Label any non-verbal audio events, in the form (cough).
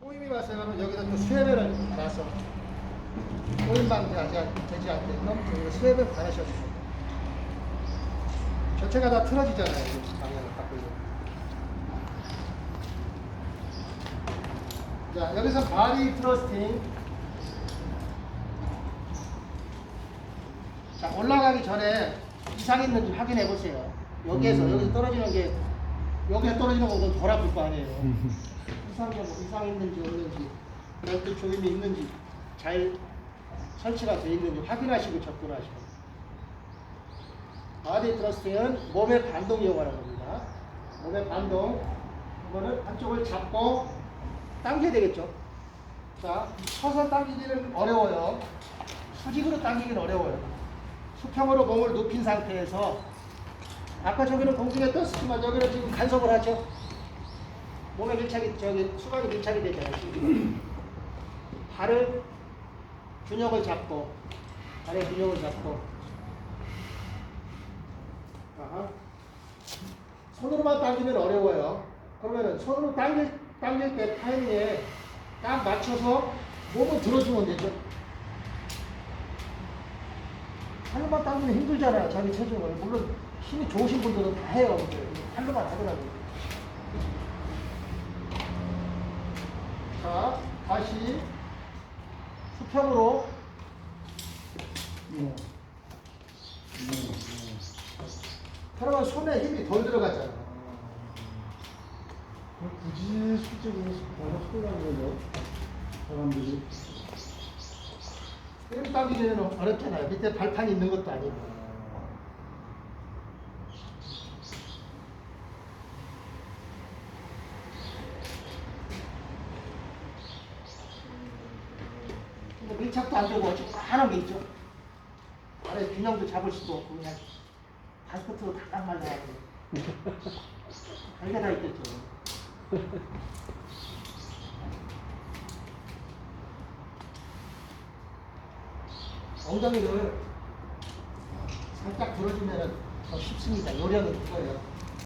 꼬임이 발생하면 여기다 또 수혜배를 달아서 꼬임 방지하지 않- 되지 않게끔 여기다 수혜배 달아셔야 됩니다. 전체가 다 틀어지잖아요. 이 방향을 바꾸고. 자, 여기서 바디 트러스팅. 자, 올라가기 전에 이상 있는지 확인해 보세요. 여기에서, 음. 여기서 떨어지는 게, 여기에 떨어지는 거는 덜 아플 거 아니에요. (laughs) 이상, 뭐 이상 있는지 없는지, 벨트 조임이 있는지, 잘 설치가 되어 있는지 확인하시고 접근하시고. 바디 트러스팅은 몸의 반동 이용하는 겁니다. 몸의 반동. 이거는 한쪽을 잡고 당겨야 되겠죠. 자, 서서 당기기는 어려워요. 수직으로 당기기는 어려워요. 수평으로 몸을 눕힌 상태에서 아까 저기는 공중에 떴지만 여기는 지금 간섭을 하죠. 몸에 밀착이 저기 수박이 밀착이 되잖아요. (clears throat) 발을 균형을 잡고 발의 균형을 잡고 아하. 손으로만 당기면 어려워요. 그러면은 손으로 당길, 당길 때 타이밍에 딱 맞춰서 몸을 들어주면 되죠. 팔로만 당기면 힘들잖아요. 자기 체중을. 물론 힘이 좋으신 분들은 다 해요. 팔로만 하더라고요. 자, 다시 수평으로 그러면 손에 힘이 덜 들어가잖아. 굳이 수직으로 바로 쏠라는 거죠. 사람들이. 이렇게 당기면 어렵잖아요. 밑에 발판이 있는 것도 아니고. 근데 밀착도 안 되고 조그만한 게 있죠. 아래 균형도 잡을 수도 없고 그냥 발끝으로 다 말라야 돼. 별게 다 있겠죠. 엉덩이를 살짝 들어주면 더 쉽습니다. 요령은 그거예요.